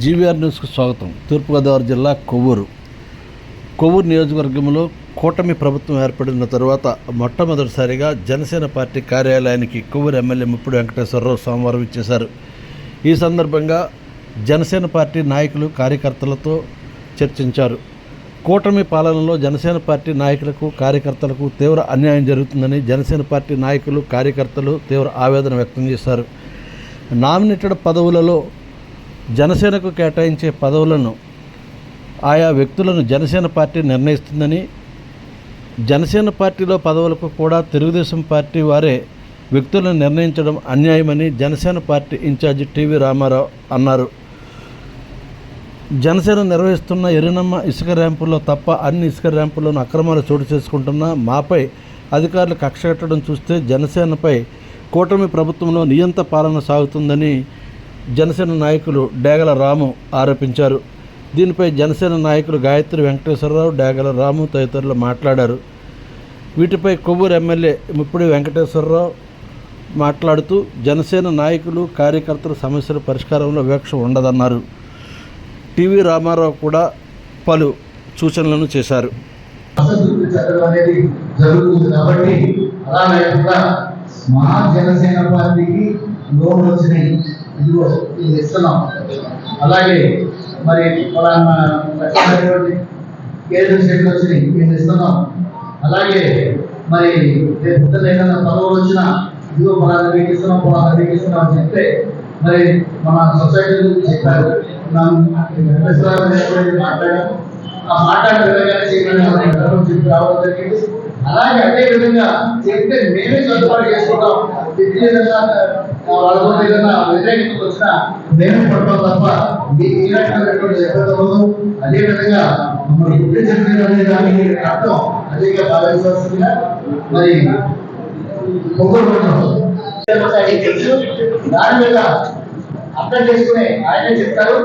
GVR న్యూస్కు స్వాగతం. తూర్పుగోదావరి జిల్లా కొవ్వూరు. కొవ్వూరు నియోజకవర్గంలో కూటమి ప్రభుత్వం ఏర్పడిన తర్వాత మొట్టమొదటిసారిగా జనసేన పార్టీ కార్యాలయానికి కొవ్వూరు ఎమ్మెల్యే ముప్పుడు వెంకటేశ్వరరావు సోమవారం ఇచ్చేశారు. ఈ సందర్భంగా జనసేన పార్టీ నాయకులు కార్యకర్తలతో చర్చించారు. కూటమి పాలనలో జనసేన పార్టీ నాయకులకు కార్యకర్తలకు తీవ్ర అన్యాయం జరుగుతుందని జనసేన పార్టీ నాయకులు కార్యకర్తలు తీవ్ర ఆవేదన వ్యక్తం చేశారు. నామినేటెడ్ పదవులలో జనసేనకు కేటాయించే పదవులను ఆయా వ్యక్తులను జనసేన పార్టీ నిర్ణయిస్తుందని జనసేన పార్టీలో పదవులకు కూడా తెలుగుదేశం పార్టీ వారే వ్యక్తులను నిర్ణయించడం అన్యాయమని Janasena party incharge TV Ramarao అన్నారు. జనసేన నిర్వహిస్తున్న ఎరినమ్మ ఇసుక ర్యాంపుల్లో తప్ప అన్ని ఇసుక ర్యాంపుల్లోనూ అక్రమాలు చోటు చేసుకుంటున్న మాపై అధికారులు కక్ష కట్టడం చూస్తే జనసేనపై కూటమి ప్రభుత్వంలో నియంత పాలన సాగుతుందని జనసేన నాయకులు డేగల రాము ఆరోపించారు. దీనిపై జనసేన నాయకులు గాయత్రి వెంకటేశ్వరరావు డేగల రాము తదితరులు మాట్లాడారు. వీటిపై కొవ్వూరు ఎమ్మెల్యే ముప్పిడి వెంకటేశ్వరరావు మాట్లాడుతూ జనసేన నాయకులు కార్యకర్తల సమస్యల పరిష్కారంలో వివక్ష ఉండదన్నారు. టీవీ రామారావు కూడా పలు సూచనలను చేశారు. మా జనసేన పార్టీకి లోన్ వచ్చినాయి. ఇదిగో ఇది ఇస్తున్నాం అలాగే మరి ఫలానా కేంద్ర సీట్లు వచ్చినాయి మేము ఇస్తున్నాం అలాగే మరి రేపు ఏదైనా పదవులు వచ్చినా ఇదిగో ఫలానా మీకు ఇస్తున్నాం ఫలానా ఇస్తున్నాం అని చెప్తే మరి మన సొసైటీ గురించి చెప్పారు. మనం మాట్లాడాము ఆ చెప్పి రావడం జరిగింది. అలాగే అదే విధంగా చెప్తే మేమే సదుపాటు చేసుకుంటాం. ఏదైనా ఏదైనా వ్యతిరేకత వచ్చినా మేమే పడతాం తప్ప ఈ రకమైనటువంటి అదేవిధంగా మరి ఇప్పుడు చెప్పిన దానికి అర్థం అదేగా భావించాల్సిందిగా మరి దాని మీద అర్థం చేసుకునే ఆయనే చెప్తారు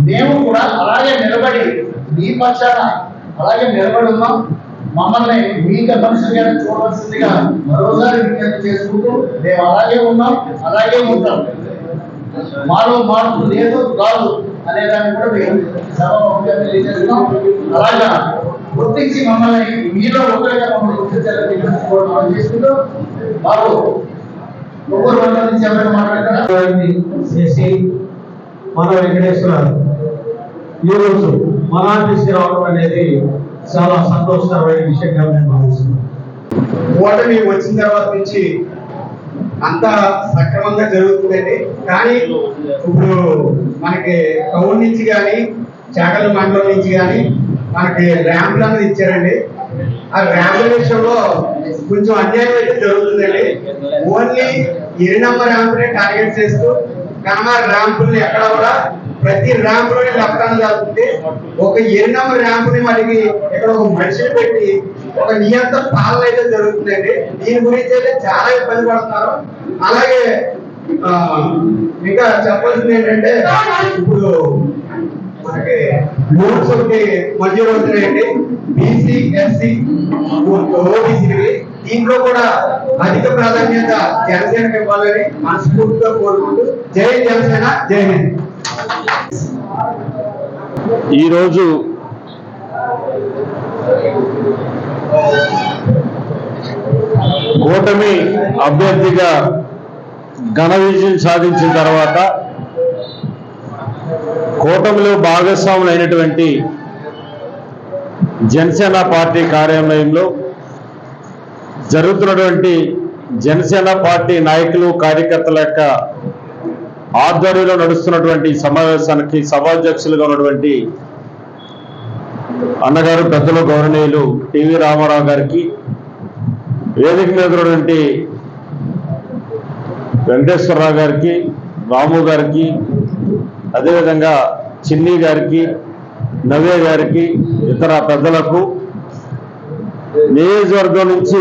మేము కూడా అలాగే నిలబడి మీ పక్షాన అలాగే నిలబడి ఉన్నాం మమ్మల్ని మీకు మనుషులుగా చూడవలసిందిగా మరోసారి విజ్ఞప్తి చేసుకుంటూ మేము అలాగే ఉన్నాం అలాగే ఉంటాం. మాలో మార్పు లేదు కాదు అనే దాన్ని కూడా మేము సభాముఖంగా తెలియజేస్తున్నాం. అలాగా గుర్తించి మమ్మల్ని మీలో ఒకరిగా మమ్మల్ని గుర్తించాలని చేసుకుంటూ మాకు ముగ్గురు వంటల నుంచి ఎవరైనా మాట్లాడతారు? చేసి మన వెంకటేశ్వర ఈరోజు మన రావడం అనేది చాలా సంతోషకరమైన విషయంగా నేను భావిస్తున్నాను. ఓటమి వచ్చిన తర్వాత నుంచి అంతా సక్రమంగా జరుగుతుందండి. కానీ ఇప్పుడు మనకి టౌన్ నుంచి కానీ చాకల మండలం నుంచి కానీ మనకి ర్యాంపులు అనేది ఇచ్చారండి. ఆ ర్యాంపుల విషయంలో కొంచెం అన్యాయం అయితే జరుగుతుందండి. ఓన్లీ ఇరినమ్మ ర్యాంపునే టార్గెట్ చేస్తూ కన్నా ర్యాంపుల్ని ఎక్కడ కూడా ప్రతి ర్యాంపులోని లెఫ్ట్ హ్యాండ్ జరుగుతుంది ఒక ఎరినమ్మ ర్యాంపుని మనకి ఇక్కడ ఒక మనిషిని పెట్టి ఒక నియంత్రణ పాలన అయితే జరుగుతుందండి. దీని గురించి అయితే చాలా ఇబ్బంది పడుతున్నారు. అలాగే ఇంకా చెప్పాల్సింది ఏంటంటే ఇప్పుడు మనకి లోన్స్ ఒకటి మంజూరు అవుతున్నాయండి బీసీ ఎస్సీ ఓబీసీకి దీంట్లో కూడా అధిక ప్రాధాన్యత జనసేనకి ఇవ్వాలని మనస్ఫూర్తిగా కోరుకుంటూ జై జనసేన జై హింద్. ఈరోజు కూటమి అభ్యర్థిగా ఘన విజయం సాధించిన తర్వాత కూటమిలో భాగస్వాములైనటువంటి జనసేన పార్టీ కార్యాలయంలో జరుగుతున్నటువంటి జనసేన పార్టీ నాయకులు కార్యకర్తల యొక్క ఆధ్వర్యంలో నడుస్తున్నటువంటి సమావేశానికి సభాధ్యక్షులుగా ఉన్నటువంటి అన్నగారు పెద్దలు గౌరవనీయులు టివి రామారావు గారికి వేదిక మీద ఉన్నటువంటి వెంకటేశ్వరరావు గారికి రాము గారికి అదేవిధంగా చిన్ని గారికి నవ్య గారికి ఇతర పెద్దలకు నియోజకవర్గం నుంచి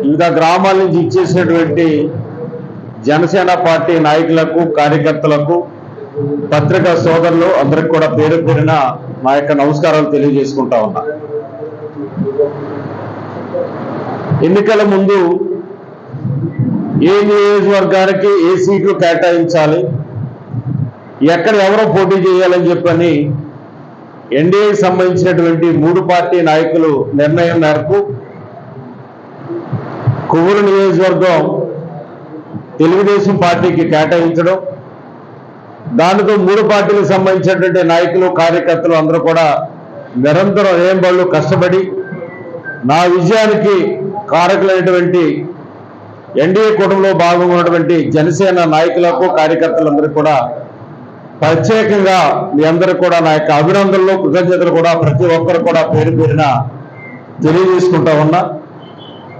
వివిధ గ్రామాల నుంచి ఇచ్చేసినటువంటి జనసేన పార్టీ నాయకులకు కార్యకర్తలకు పత్రికా సోదరులు అందరికి కూడా పేరు పేరున నా యొక్క నమస్కారాలు తెలియజేసుకుంటా ఉన్నా. ఎన్నికల ముందు ఏ నియోజకవర్గానికి ఏ సీట్లు కేటాయించాలి ఎక్కడ ఎవరో పోటీ చేయాలని చెప్పని ఎన్డీఏకి సంబంధించినటువంటి మూడు పార్టీ నాయకులు నిర్ణయం మేరకు కొవ్వూరు నియోజకవర్గం తెలుగుదేశం పార్టీకి కేటాయించడం దానితో మూడు పార్టీలకు సంబంధించినటువంటి నాయకులు కార్యకర్తలు అందరూ కూడా నిరంతరం ఏం వాళ్ళు కష్టపడి నా విజయానికి కారకులైనటువంటి ఎన్డీఏ కూటమిలో భాగంగా ఉన్నటువంటి జనసేన నాయకులకు కార్యకర్తలందరికీ కూడా ప్రత్యేకంగా మీ అందరూ కూడా నా యొక్క అభినందనలు కృతజ్ఞతలు కూడా ప్రతి ఒక్కరు కూడా పేరు పేరున తెలియజేసుకుంటా ఉన్నా.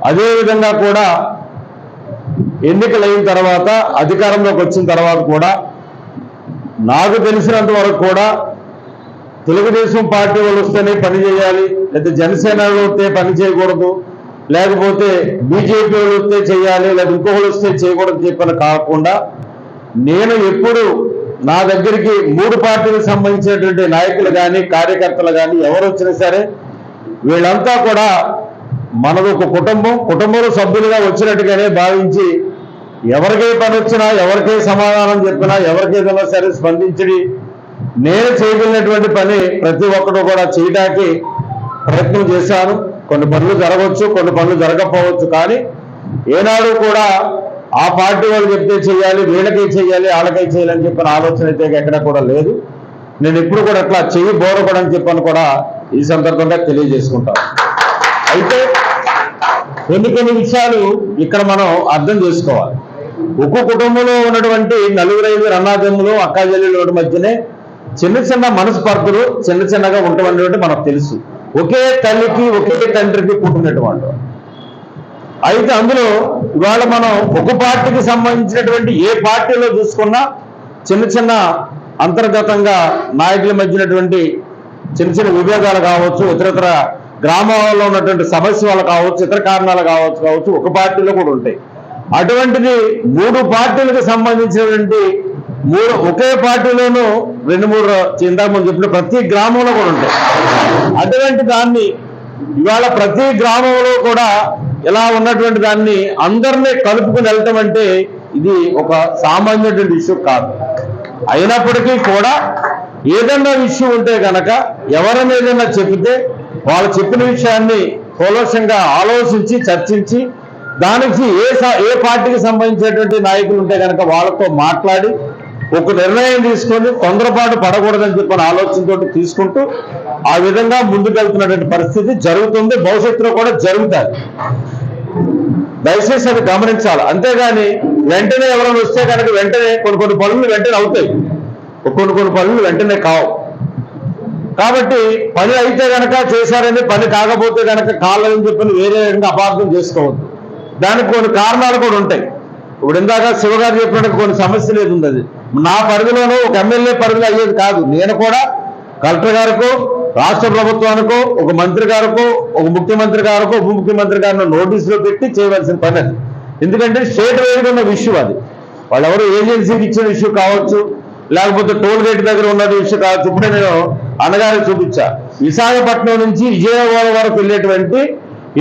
అదేవిధంగా కూడా ఎన్నికలైన తర్వాత అధికారంలోకి వచ్చిన తర్వాత కూడా నాకు తెలిసినంత వరకు కూడా తెలుగుదేశం పార్టీ వాళ్ళు వస్తేనే పని చేయాలి లేదా జనసేన వస్తే పని చేయకూడదు లేకపోతే బీజేపీ వాళ్ళు వస్తే చేయాలి లేదా ఇంకొకరు వస్తే చేయకూడదు చెప్పని కాకుండా నేను ఎప్పుడు నా దగ్గరికి మూడు పార్టీలకు సంబంధించినటువంటి నాయకులు కానీ కార్యకర్తలు కానీ ఎవరు వచ్చినా సరే వీళ్ళంతా కూడా మనది ఒక కుటుంబం కుటుంబంలో సభ్యులుగా వచ్చినట్టుగానే భావించి ఎవరికే పని వచ్చినా ఎవరికే సమాధానం చెప్పినా ఎవరికి ఏదైనా సరే స్పందించి నేను చేయగలిగినటువంటి పని ప్రతి ఒక్కరు కూడా చేయడానికి ప్రయత్నం చేశాను. కొన్ని పనులు జరగవచ్చు కొన్ని పనులు జరగకపోవచ్చు కానీ ఏనాడు కూడా ఆ పార్టీ వాళ్ళు చెప్తే చేయాలి వీళ్ళకే చేయాలి వాళ్ళకే చేయాలి అని చెప్పిన ఆలోచన అయితే ఎక్కడ కూడా లేదు. నేను ఎప్పుడు కూడా అట్లా చెయ్యి బోరపడని చెప్పని కూడా ఈ సందర్భంగా తెలియజేసుకుంటాను. అయితే కొన్ని కొన్ని విషయాలు ఇక్కడ మనం అర్థం చేసుకోవాలి. ఒక్కో కుటుంబంలో ఉన్నటువంటి నలుగురు ఐదుగురు అన్నాదమ్ములు అక్కా మధ్యనే చిన్న చిన్న మనస్పర్ధలు చిన్న చిన్నగా ఉండటం మనకు తెలుసు. ఒకే తల్లికి ఒకే తండ్రికి పుట్టినటువంటి అయితే అందులో ఇవాళ మనం ఒక పార్టీకి సంబంధించినటువంటి ఏ పార్టీలో చూసుకున్నా చిన్న చిన్న అంతర్గతంగా నాయకుల మధ్యనటువంటి చిన్న చిన్న విభేదాలు కావచ్చు ఇతరతర గ్రామాల్లో ఉన్నటువంటి సమస్యలు కావచ్చు ఇతర కారణాలు కావచ్చు కావచ్చు ఒక పార్టీలో కూడా ఉంటాయి. అటువంటిది మూడు పార్టీలకు సంబంధించినటువంటి మూడు ఒకే పార్టీలోనూ రెండు మూడు ఇందాక మనం చెప్పిన ప్రతి గ్రామంలో కూడా ఉంటాయి. అటువంటి దాన్ని ఇవాళ ప్రతి గ్రామంలో కూడా ఇలా ఉన్నటువంటి దాన్ని అందరినీ కలుపుకుని వెళ్ళటం అంటే ఇది ఒక సామాన్యటువంటి ఇష్యూ కాదు. అయినప్పటికీ కూడా ఏదన్నా విషయం ఉంటే కనుక ఎవరైనా మీదన్నా చెబితే వాళ్ళు చెప్పిన విషయాన్ని కూలక్షంగా ఆలోచించి చర్చించి దానికి ఏ ఏ పార్టీకి సంబంధించినటువంటి నాయకులు ఉంటే కనుక వాళ్ళతో మాట్లాడి ఒక నిర్ణయం తీసుకొని తొందరపాటు పడకూడదని చెప్పిన ఆలోచనతో తీసుకుంటూ ఆ విధంగా ముందుకెళ్తున్నటువంటి పరిస్థితి జరుగుతుంది. భవిష్యత్తులో కూడా జరుగుతాయి. దయచేసి అది గమనించాలి. అంతేగాని వెంటనే ఎవరైనా వస్తే కనుక వెంటనే కొన్ని కొన్ని పనులు వెంటనే అవుతాయి. కొన్ని కొన్ని పనులు వెంటనే కావు. కాబట్టి పని అయితే గనక చేశారని పని కాకపోతే గనక కాళ్ళని చెప్పని వేరే విధంగా అపార్థం చేసుకోవద్దు. దానికి కొన్ని కారణాలు కూడా ఉంటాయి. ఇప్పుడు ఇందాక శివగారు చెప్పినట్టు కొన్ని సమస్యలు ఏది ఉంది అది. నా పరిధిలోనూ ఒక ఎమ్మెల్యే పరిధిలో అయ్యేది కాదు. నేను కూడా కలెక్టర్ గారికో రాష్ట్ర ప్రభుత్వానికో ఒక మంత్రి గారికో ఒక ముఖ్యమంత్రి గారికో ఉప ముఖ్యమంత్రి గారిని నోటీసులో పెట్టి చేయవలసిన పని అది. ఎందుకంటే స్టేట్ వైడ్ ఉన్న విషయం అది. వాళ్ళు ఎవరు ఏజెన్సీకి ఇచ్చిన ఇష్యూ కావచ్చు లేకపోతే టోల్ గేట్ దగ్గర ఉన్నటువంటి విషయం కాదు చూపితే నేను అన్నగారికి చూపించా. విశాఖపట్నం నుంచి విజయవాడ వరకు వెళ్ళేటువంటి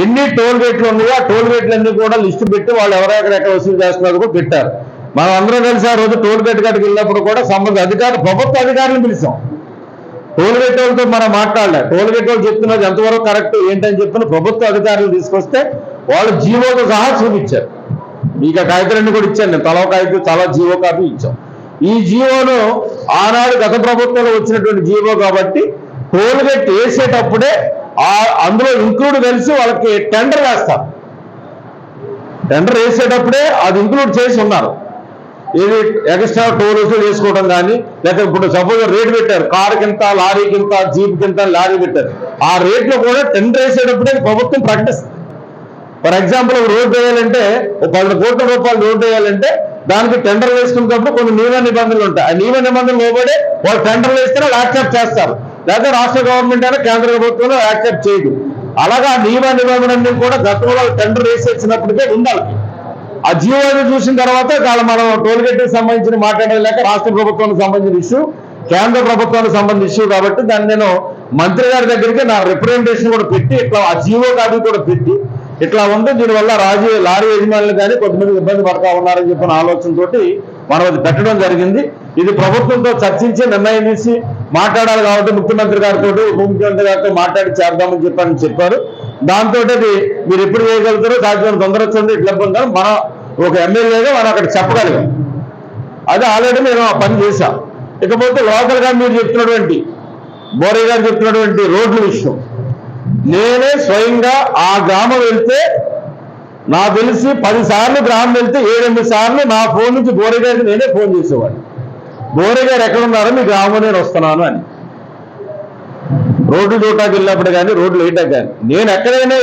ఎన్ని టోల్ గేట్లు ఉన్నాయో ఆ టోల్ గేట్లన్నీ కూడా లిస్టు పెట్టి వాళ్ళు ఎవరెక్కడెక్కడ వసూలు చేస్తున్నారో కూడా పెట్టారు. మనం అందరం కలిసి ఆ రోజు టోల్ గేట్ కాడికి వెళ్ళినప్పుడు కూడా సంబంధ అధికారులు ప్రభుత్వ అధికారులను పిలిచాం. టోల్ గేట్ వాళ్ళతో మనం మాట్లాడలే. టోల్ గేట్ వాళ్ళు చెప్తున్నది ఎంతవరకు కరెక్ట్ ఏంటని చెప్పిన ప్రభుత్వ అధికారులు తీసుకొస్తే వాళ్ళు జీవోతో సహా చూపించారు. మీకు ఆ కాగితాలన్నీ కూడా ఇచ్చాను నేను. తల కాగితం చాలా జీవో కాపీ ఇచ్చాం. ఈ జీవోను ఆనాడు గత ప్రభుత్వంలో వచ్చినటువంటి జీవో కాబట్టి టోల్గేట్ వేసేటప్పుడే ఆ అందులో ఇంక్లూడ్ కలిసి వాళ్ళకి టెండర్ వేస్తారు. టెండర్ వేసేటప్పుడే అది ఇంక్లూడ్ చేసి ఉన్నారు. ఇది ఎక్స్ట్రా టోల్ వసూలు చేసుకోవడం కానీ లేకపోతే ఇప్పుడు సపోజ్ రేటు పెట్టారు కారు కింద లారీ కింద జీప్ కింద లారీ పెట్టారు. ఆ రేట్లో కూడా టెండర్ వేసేటప్పుడే ప్రభుత్వం ప్రకటిస్తుంది. ఫర్ ఎగ్జాంపుల్ రోడ్ రోడ్డు వేయాలంటే ఒక పది కోట్ల రూపాయలు రోడ్డు వేయాలంటే దానికి టెండర్ వేసుకున్నప్పుడు కొన్ని నియమ నిబంధనలు ఉంటాయి. ఆ నియమ నిబంధనలు లోబడి వాళ్ళు టెండర్ వేస్తేనే యాక్సెప్ట్ చేస్తారు. లేకపోతే రాష్ట్ర గవర్నమెంట్ అయినా కేంద్ర ప్రభుత్వం యాక్సెప్ట్ చేయదు. అలాగా ఆ నియమ నిబంధనలు కూడా గతంలో టెండర్ వేసేసినప్పటికే ఉండాలి ఆ జీవోని చూసిన తర్వాత కాదు మనం టోల్గేట్కి సంబంధించిన మాట్లాడలేక రాష్ట్ర ప్రభుత్వానికి సంబంధించిన ఇష్యూ కేంద్ర ప్రభుత్వానికి సంబంధించిన ఇష్యూ కాబట్టి దాన్ని నేను మంత్రి గారి దగ్గరికి నా రిప్రజెంటేషన్ కూడా పెట్టి ఇట్లా ఆ జీవో కాపీ కూడా పెట్టి ఇట్లా ఉంటే దీనివల్ల రాజు లారీ యజమానులు కానీ కొంతమంది ఇబ్బంది పడతా ఉన్నారని చెప్పిన ఆలోచనతోటి మనం అది పెట్టడం జరిగింది. ఇది ప్రభుత్వంతో చర్చించి నిర్ణయం తీసి మాట్లాడాలి కాబట్టి ముఖ్యమంత్రి గారితో ఉప ముఖ్యమంత్రి గారితో మాట్లాడి చేద్దామని చెప్పని చెప్పారు. దాంతో అది మీరు ఎప్పుడు చేయగలుగుతారో సాధ్యమైన తొందర వచ్చింది ఇట్లా ఇబ్బంది మన ఒక ఎమ్మెల్యేగా మనం అక్కడ చెప్పగలిగాం. అది ఆల్రెడీ నేను ఆ పని చేశాం. ఇకపోతే లోకల్గా మీరు చెప్తున్నటువంటి బోరే గారు చెప్తున్నటువంటి రోడ్ల విషయం. నేనే స్వయంగా ఆ గ్రామం వెళ్తే నాకు తెలిసి పది సార్లు గ్రామం వెళ్తే ఏడెనిమిది సార్లు నా ఫోన్ నుంచి బోరగారికి నేనే ఫోన్ చేసేవాడిని. బోరగారు ఎక్కడున్నారో మీ గ్రామం నేను వస్తున్నాను అని. రోడ్డు చోటాకి వెళ్ళినప్పుడు కానీ రోడ్లు వేయటానికి కానీ నేను ఎక్కడైనా